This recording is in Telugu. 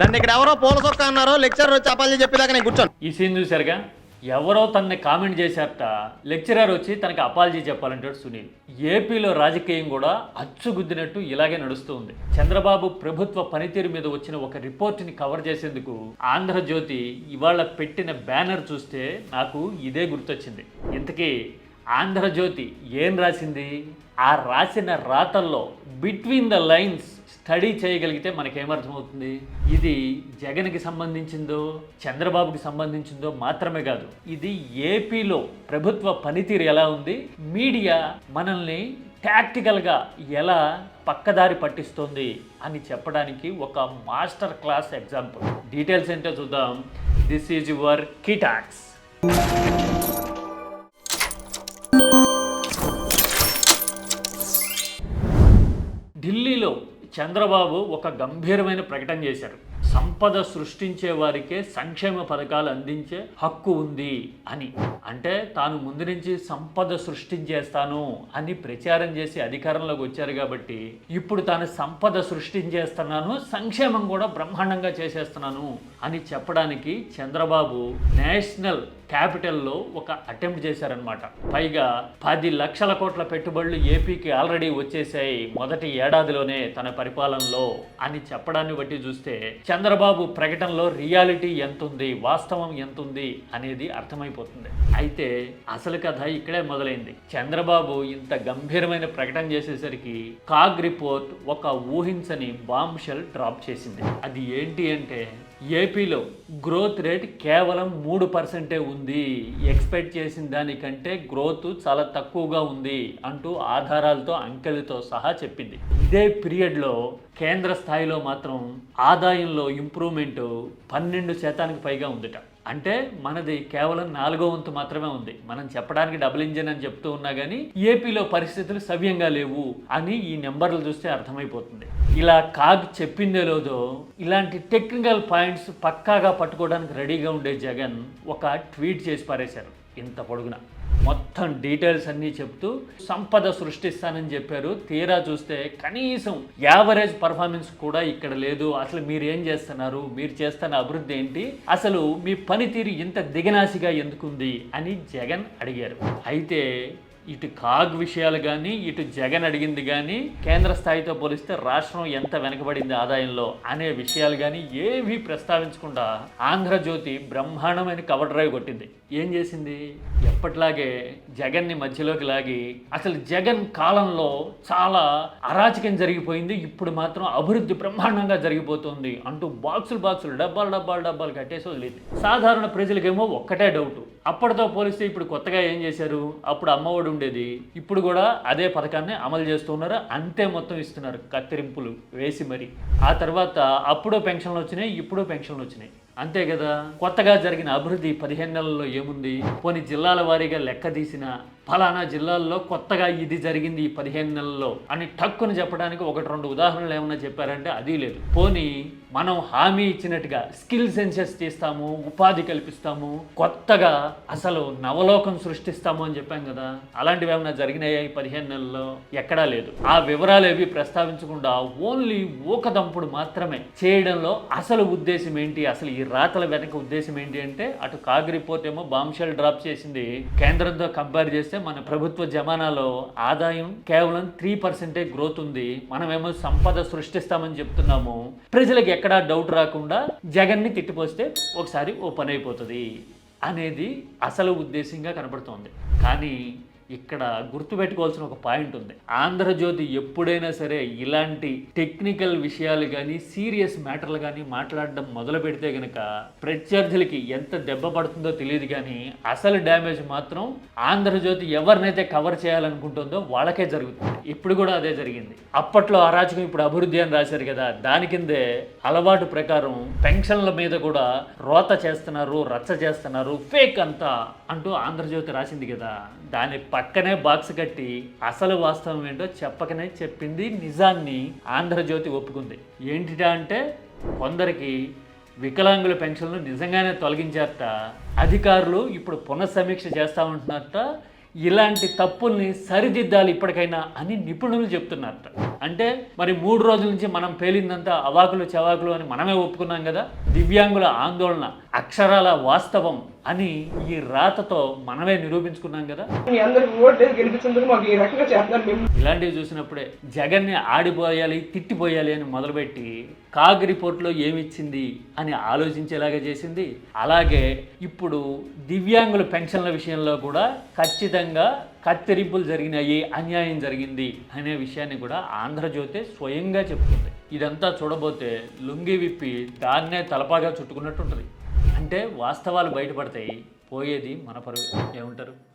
నన్ను ఇక్కడ ఎవరో పూల సొక్క అన్నారో లెక్చరర్ వచ్చి అపాలి చెప్పేదాకా నేను కూర్చోను. ఈ సీన్ చూసారుగా ఎవరో తనని కామెంట్ చేశారట. లెక్చరర్ వచ్చి తనకి అపాలజీ చెప్పాలంటాడు సునీల్. ఏపీలో రాజకీయం కూడా అచ్చుగుద్దినట్టు ఇలాగే నడుస్తూ ఉంది. చంద్రబాబు ప్రభుత్వ పనితీరు మీద వచ్చిన ఒక రిపోర్ట్ని కవర్ చేసేందుకు ఆంధ్రజ్యోతి ఇవాళ పెట్టిన బ్యానర్ చూస్తే నాకు ఇదే గుర్తొచ్చింది. ఇంతకీ ఆంధ్రజ్యోతి ఏం రాసింది? ఆ రాసిన రాతల్లో బిట్వీన్ ద లైన్స్ స్టడీ చేయగలిగితే మనకేమర్థమవుతుంది? ఇది జగన్కి సంబంధించిందో చంద్రబాబుకి సంబంధించిందో మాత్రమే కాదు. ఇది ఏపీలో ప్రభుత్వ పనితీరు ఎలా ఉంది? మీడియా మనల్ని టాక్టికల్గా ఎలా పక్కదారి పట్టిస్తుంది అని చెప్పడానికి ఒక మాస్టర్ క్లాస్ ఎగ్జాంపుల్. డీటెయిల్స్ ఏంటో చూద్దాం. దిస్ ఈజ్ యువర్ కిటాక్స్ చంద్రబాబు ఒక గంభీరమైన ప్రకటన చేశారు సంపద సృష్టించే వారికే సంక్షేమ పథకాలు అందించే హక్కు ఉంది అని. అంటే తాను ముందు నుంచి సంపద సృష్టించేస్తాను అని ప్రచారం చేసి అధికారంలోకి వచ్చారు కాబట్టి ఇప్పుడు తాను సంపద సృష్టించేస్తున్నాను సంక్షేమం కూడా బ్రహ్మాండంగా చేసేస్తున్నాను అని చెప్పడానికి చంద్రబాబు నేషనల్ క్యాపిటల్లో ఒక అటెంప్ట్ చేశారనమాట పైగా పది లక్షల కోట్ల పెట్టుబడులు ఏపీకి ఆల్రెడీ వచ్చేసాయి మొదటి ఏడాదిలోనే తన పరిపాలనలో అని చెప్పడాన్ని బట్టి చూస్తే చంద్రబాబు ప్రకటనలో రియాలిటీ ఎంత ఉంది వాస్తవం ఎంతుంది అనేది అర్థమైపోతుంది. అయితే అసలు కథ ఇక్కడే మొదలైంది. చంద్రబాబు ఇంత గంభీరమైన ప్రకటన చేసేసరికి కాగ్ రిపోర్ట్ ఒక ఊహించని బాంబ్షెల్ డ్రాప్ చేసింది. అది ఏంటి అంటే ఏపీలో గ్రోత్ రేట్ కేవలం మూడు పర్సెంటే ఉంది. ఎక్స్పెక్ట్ చేసిన దానికంటే గ్రోత్ చాలా తక్కువగా ఉంది అంటూ ఆధారాలతో అంకెలతో సహా చెప్పింది. ఇదే పీరియడ్లో కేంద్ర స్థాయిలో మాత్రం ఆదాయంలో ఇంప్రూవ్మెంట్ పన్నెండు శాతానికి పైగా ఉందిట. అంటే మనది కేవలం నాలుగో వంతు మాత్రమే ఉంది. మనం చెప్పడానికి డబుల్ ఇంజిన్ అని చెప్తూ ఉన్నా కానీ ఏపీలో పరిస్థితులు సవ్యంగా లేవు అని ఈ నెంబర్లు చూస్తే అర్థమైపోతుంది. ఇలా కాగ్ చెప్పిందే లేదో ఇలాంటి టెక్నికల్ పాయింట్స్ పక్కాగా పట్టుకోవడానికి రెడీగా ఉండే జగన్ ఒక ట్వీట్ చేసి పారేశారు. ఇంత పొడుగున? మొత్తం డీటెయిల్స్ అన్నీ చెప్తూ సంపద సృష్టిస్తానని చెప్పారు. తీరా చూస్తే కనీసం యావరేజ్ పర్ఫార్మెన్స్ కూడా ఇక్కడ లేదు. అసలు మీరు ఏం చేస్తున్నారు? మీరు చేస్తున్న అభివృద్ధి ఏంటి? అసలు మీ పనితీరు ఇంత దిగనాసిగా ఎందుకుంది? అని జగన్ అడిగారు. అయితే ఇటు కాగ్ విషయాలు కానీ ఇటు జగన్ అడిగింది కానీ కేంద్ర స్థాయితో పోలిస్తే రాష్ట్రం ఎంత వెనకబడింది ఆదాయంలో అనే విషయాలు కానీ ఏవీ ప్రస్తావించకుండా ఆంధ్రజ్యోతి బ్రహ్మాండమైన కవర్ డ్రైవ్ కొట్టింది. ఏం చేసింది? ఎప్పట్లాగే జగన్ని మధ్యలోకి లాగి అసలు జగన్ కాలంలో చాలా అరాచకం జరిగిపోయింది. ఇప్పుడు మాత్రం అభివృద్ధి బ్రహ్మాండంగా జరిగిపోతుంది అంటూ బాక్సులు బాక్సులు డబ్బాలు డబ్బాలు డబ్బాలు కట్టేసి వదిలింది సాధారణ ప్రజలకేమో ఒక్కటే డౌట్. అప్పటితో పోలిస్తే ఇప్పుడు కొత్తగా ఏం చేశారు? అప్పుడు అమ్మఒడు ఉండేది. ఇప్పుడు కూడా అదే పథకాన్ని అమలు చేస్తున్నారు అంతే మొత్తం ఇస్తున్నారు కత్తిరింపులు వేసి మరి. ఆ తర్వాత అప్పుడు పెన్షన్లు వచ్చినాయి ఇప్పుడో పెన్షన్లు వచ్చినాయి. అంతే కదా. కొత్తగా జరిగిన అభివృద్ధి పదిహేను నెలల్లో ఏముంది? కొన్ని జిల్లాల వారీగా లెక్క తీసిన ఫలానా జిల్లాల్లో కొత్తగా ఇది జరిగింది ఈ పదిహేను నెలల్లో అని టక్కుని చెప్పడానికి ఒకటి రెండు ఉదాహరణలు ఏమైనా చెప్పారంటే అది లేదు. పోనీ మనం హామీ ఇచ్చినట్టుగా స్కిల్ సెన్సెస్ తీస్తాము ఉపాధి కల్పిస్తాము కొత్తగా అసలు నవలోకం సృష్టిస్తాము అని చెప్పాం కదా. అలాంటివి ఏమైనా జరిగినాయా ఈ పదిహేను నెలల్లో? ఎక్కడా లేదు. ఆ వివరాలు ఏవి ప్రస్తావించకుండా ఓన్లీ ఊకదంపుడు మాత్రమే చేయడంలో అసలు ఉద్దేశం ఏంటి అసలు ఈ రాతల వెనక ఉద్దేశం ఏంటి అంటే అటు కాగ్ రిపోర్ట్ ఏమో బాంబ్షెల్ డ్రాప్ చేసింది కేంద్రంతో కంపేర్ చేస్తే మన ప్రభుత్వ జమానాలో ఆదాయం కేవలం త్రీ పర్సెంటే గ్రోత్ ఉంది. మనమేమో సంపద సృష్టిస్తామని చెప్తున్నాము. ప్రజలకు ఎక్కడా డౌట్ రాకుండా జగన్ని తిట్టిపోస్తే ఒకసారి ఓ పని అయిపోతుంది అనేది అసలు ఉద్దేశంగా కనబడుతోంది. కానీ ఇక్కడ గుర్తుపెట్టుకోవాల్సిన ఒక పాయింట్ ఉంది. ఆంధ్రజ్యోతి ఎప్పుడైనా సరే ఇలాంటి టెక్నికల్ విషయాలు కానీ సీరియస్ మ్యాటర్లు కానీ మాట్లాడడం మొదలు పెడితే గనక ప్రత్యర్థులకి ఎంత దెబ్బ పడుతుందో తెలియదు కానీ అసలు డ్యామేజ్ మాత్రం ఆంధ్రజ్యోతి ఎవరినైతే కవర్ చేయాలనుకుంటుందో వాళ్ళకే జరుగుతుంది. ఇప్పుడు కూడా అదే జరిగింది. అప్పట్లో అరాచకం ఇప్పుడు అభివృద్ధి అని రాశారు కదా దాని కిందే అలవాటు ప్రకారం పెన్షన్ల మీద కూడా రోత చేస్తున్నారు రచ్చ చేస్తున్నారు ఫేక్ అంతా అంటూ ఆంధ్రజ్యోతి రాసింది కదా. దాని పక్కనే బాక్స్ కట్టి అసలు వాస్తవం ఏంటో చెప్పకనే చెప్పింది నిజాన్ని ఆంధ్రజ్యోతి ఒప్పుకుంది. ఏంటిటా అంటే కొందరికి వికలాంగుల పెన్షన్లు నిజంగానే తొలగించారట. అధికారులు ఇప్పుడు పునఃసమీక్ష చేస్తూ ఉంటున్నారట. ఇలాంటి తప్పుల్ని సరిదిద్దాలి ఇప్పటికైనా అని నిపుణులు చెప్తున్నారట. అంటే మరి మూడు రోజుల నుంచి మనం పేలిందంతా అవాకులు చవాకులు అని మనమే ఒప్పుకున్నాం కదా. దివ్యాంగుల ఆందోళన. అక్షరాల వాస్తవం అని ఈ రాతతో మనమే నిరూపించుకున్నాం కదా. ఇలాంటివి చూసినప్పుడే జగన్ని ఆడిపోయాలి తిట్టిపోయాలి అని మొదలుపెట్టి కాగ్ రిపోర్ట్లో ఏమిచ్చింది అని ఆలోచించేలాగా చేసింది. అలాగే ఇప్పుడు దివ్యాంగుల పెన్షన్ల విషయంలో కూడా ఖచ్చితంగా కత్తిరింపులు జరిగినాయి అన్యాయం జరిగింది అనే విషయాన్ని కూడా ఆంధ్రజ్యోతి స్వయంగా చెప్తుంది. ఇదంతా చూడబోతే లుంగి విప్పి దాన్నే తలపాగా చుట్టుకున్నట్టు అంటే వాస్తవాలు బయటపడతాయి. పోయేది మన పరువు. ఏమంటారు?